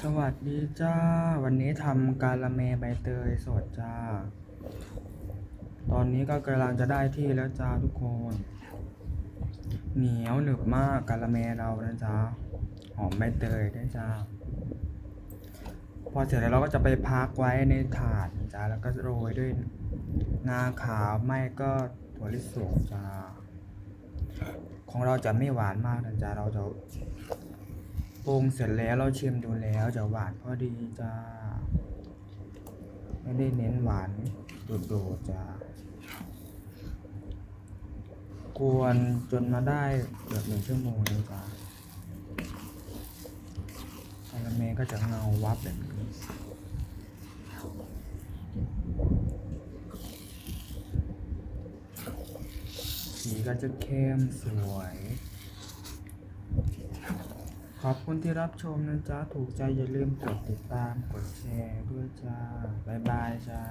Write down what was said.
สวัสดีจ้า วันนี้ทำกาละเมใบเตยสดจ้า ตอนนี้ก็กำลังจะได้ที่แล้วจ้าทุกคน เหนียวหนึบมากกาละเมเรานะจ้าหอมใบเตยด้วยจ้า พอเสร็จแล้วเราก็จะไปพักไว้ในถาดจ้าแล้วก็โรยด้วยงาขาวไม่ก็ถั่วลิสงจ้า ของเราจะไม่หวานมากนะจ๊ะเราจะ ปรุงเสร็จแล้วเราชิมดูแล้วจะหวานพอดีจ้า ไม่ได้เน้นหวานโดดๆจ้ากวนจนมาได้เกือบหนึ่งชั่วโมงเลยจ้าคาราเมลก็จะเงาวับแบบนี้สีก็จะเข้มสวย ขอบคุณที่รับชมนะจ๊ะ ถูกใจอย่าลืมกดติดตาม กดแชร์ด้วยจ้า บ๊ายบายจ้า